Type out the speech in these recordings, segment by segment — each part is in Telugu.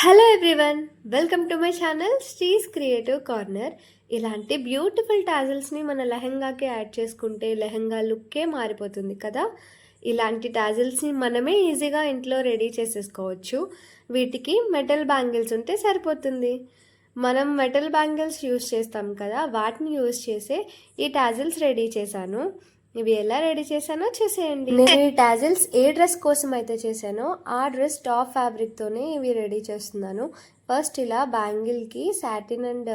Hello everyone welcome to my channel Stee's creative corner ఇలాంటి బ్యూటిఫుల్ టాజిల్స్ని మన లెహంగాకి యాడ్ చేసుకుంటే లెహంగా లుక్కే మారిపోతుంది కదా? ఇలాంటి టాజిల్స్ని మనమే ఈజీగా ఇంట్లో రెడీ చేసేసుకోవచ్చు. వీటికి మెటల్ బ్యాంగిల్స్ ఉంటే సరిపోతుంది. మనం మెటల్ బ్యాంగిల్స్ యూస్ చేస్తాం కదా వాటిని యూస్ చేసే ఈ టాజిల్స్ రెడీ చేశాను. ఇవి ఎలా రెడీ చేశానో చూసేయండి. నేను ఈ టాజిల్స్ ఏ డ్రెస్ కోసం అయితే చేశానో ఆ డ్రెస్ టాప్ ఫ్యాబ్రిక్తోనే ఇవి రెడీ చేస్తున్నాను. ఫస్ట్ ఇలా బ్యాంగిల్కి సాటిన్ అండ్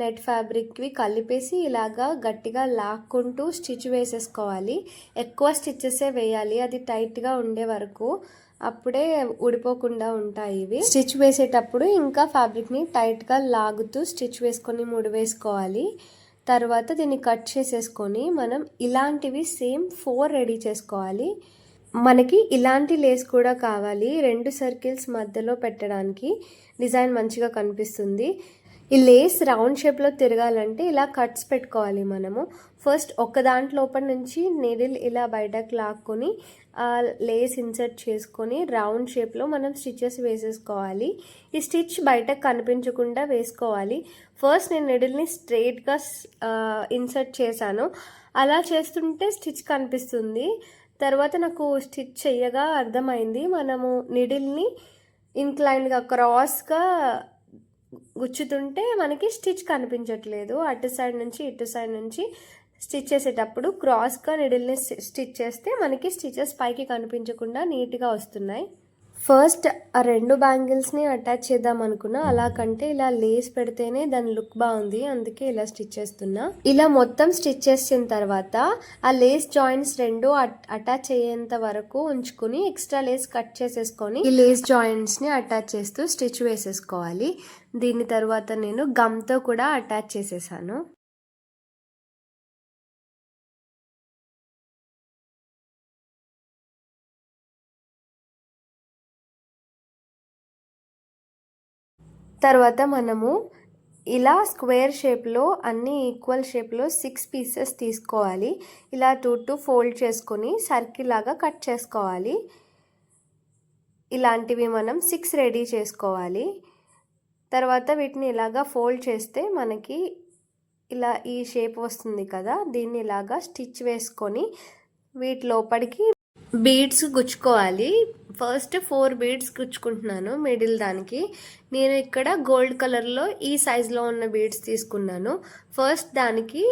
నెట్ ఫ్యాబ్రిక్వి కలిపేసి ఇలాగా గట్టిగా లాక్కుంటూ స్టిచ్ వేసేసుకోవాలి. ఎక్కువ స్టిచ్చెసే వేయాలి అది టైట్గా ఉండే వరకు అప్పుడే ఊడిపోకుండా ఉంటాయి ఇవి. స్టిచ్ వేసేటప్పుడు ఇంకా ఫ్యాబ్రిక్ని టైట్గా లాగుతూ స్టిచ్ వేసుకొని ముడి వేసుకోవాలి. తర్వాత దీన్ని కట్ చేసేసుకొని మనం ఇలాంటివి సేమ్ ఫోర్ రెడీ చేసుకోవాలి. మనకి ఇలాంటి లేస్ కూడా కావాలి. రెండు సర్కిల్స్ మధ్యలో పెట్టడానికి డిజైన్ మంచిగా కనిపిస్తుంది. ఈ లేస్ రౌండ్ షేప్లో తిరగాలంటే ఇలా కట్స్ పెట్టుకోవాలి మనము. ఫస్ట్ ఒక దాంట్లోపల నుంచి నీడిల్ ఇలా బయటకు లాక్కొని ఆ లేస్ ఇన్సర్ట్ చేసుకొని రౌండ్ షేప్లో మనం స్టిచెస్ వేసేసుకోవాలి. ఈ స్టిచ్ బయటకు కనిపించకుండా వేసుకోవాలి. ఫస్ట్ నేను నిడిల్ని స్ట్రెయిట్గా ఇన్సర్ట్ చేశాను. అలా చేస్తుంటే స్టిచ్ కనిపిస్తుంది. తర్వాత నాకు స్టిచ్ చేయగా అర్థమైంది. మనము నిడిల్ని ఇన్క్లైన్గా క్రాస్గా గుచ్చుతుంటే మనకి స్టిచ్ కనిపించట్లేదు. అటు సైడ్ నుంచి ఇటు సైడ్ నుంచి స్టిచ్ చేసేటప్పుడు క్రాస్గా నిడిల్ని స్టిచ్ చేస్తే మనకి స్టిచెస్ పైకి కనిపించకుండా నీట్గా వస్తున్నాయి. ఫస్ట్ ఆ రెండు బ్యాంగిల్స్ని అటాచ్ చేద్దాం అనుకున్నా. అలా కంటే ఇలా లేస్ పెడితేనే దాని లుక్ బాగుంది. అందుకే ఇలా స్టిచ్ చేస్తున్నా. ఇలా మొత్తం స్టిచ్ చేసిన తర్వాత ఆ లేస్ జాయింట్స్ రెండు అటాచ్ అయ్యేంత వరకు ఉంచుకుని ఎక్స్ట్రా లేస్ కట్ చేసేసుకొని ఈ లేస్ జాయింట్స్ని అటాచ్ చేస్తూ స్టిచ్ వేసేసుకోవాలి. దీని తర్వాత నేను గమ్తో కూడా అటాచ్ చేసేసాను. తర్వాత మనము ఇలా స్క్వేర్ షేప్లో అన్ని ఈక్వల్ షేప్లో సిక్స్ పీసెస్ తీసుకోవాలి. ఇలా టూ టూ ఫోల్డ్ చేసుకొని సర్కిల్ లాగా కట్ చేసుకోవాలి. ఇలాంటివి మనం సిక్స్ రెడీ చేసుకోవాలి. తర్వాత వీటిని ఇలాగా ఫోల్డ్ చేస్తే మనకి ఇలా ఈ షేప్ వస్తుంది కదా దీన్ని ఇలాగా స్టిచ్ వేసుకొని వీటి లోపలికి బీడ్స్ గుచ్చుకోవాలి. ఫస్ట్ ఫోర్ బీడ్స్ గుచ్చుకుంటున్నాను మిడిల్ దానికి. నేను ఇక్కడ గోల్డ్ కలర్లో ఈ సైజులో ఉన్న బీడ్స్ తీసుకున్నాను. ఫస్ట్ దానికి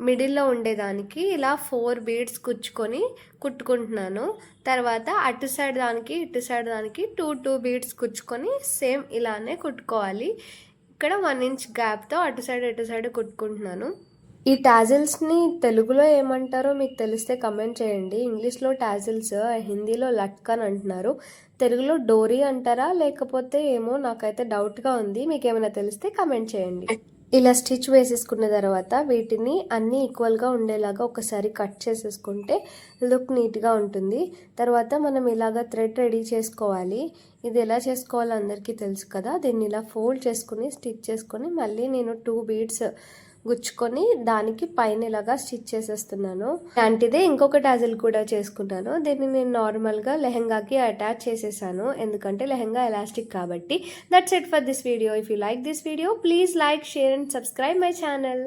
మిడిల్లో ఉండేదానికి ఇలా ఫోర్ బీడ్స్ కుచ్చుకొని కుట్టుకుంటున్నాను. తర్వాత అటు సైడ్ దానికి ఇటు సైడ్ దానికి టూ టూ బీడ్స్ కుచ్చుకొని సేమ్ ఇలానే కుట్టుకోవాలి. ఇక్కడ వన్ ఇంచ్ గ్యాప్తో అటు సైడ్ ఇటు సైడ్ కుట్టుకుంటున్నాను. ఈ టాజిల్స్ని తెలుగులో ఏమంటారో మీకు తెలిస్తే కమెంట్ చేయండి. ఇంగ్లీష్లో టాజిల్స్ హిందీలో లట్కన్ అంటున్నారు. తెలుగులో డోరీ అంటారా? లేకపోతే ఏమో నాకైతే డౌట్గా ఉంది. మీకు ఏమైనా తెలిస్తే కమెంట్ చేయండి. ఇలా స్టిచ్ వేసేసుకున్న తర్వాత వీటిని అన్నీ ఈక్వల్గా ఉండేలాగా ఒకసారి కట్ చేసేసుకుంటే లుక్ నీట్గా ఉంటుంది. తర్వాత మనం ఇలాగ థ్రెడ్ రెడీ చేసుకోవాలి. ఇది ఎలా చేసుకోవాలో అందరికీ తెలుసు కదా. దీన్ని ఇలా ఫోల్డ్ చేసుకుని స్టిచ్ చేసుకొని మళ్ళీ నేను టూ బీడ్స్ గుచ్చుకొని దానికి పైన ఇలాగా స్టిచ్ చేసేస్తున్నాను. అలాంటిదే ఇంకొక డాజిల్ కూడా చేసుకున్నాను దీన్ని నేను నార్మల్గా లెహెంగాకి అటాచ్ చేసేసాను. ఎందుకంటే లెహెంగా ఎలాస్టిక్ కాబట్టి. That's it for this video if you like this video please like share and subscribe my channel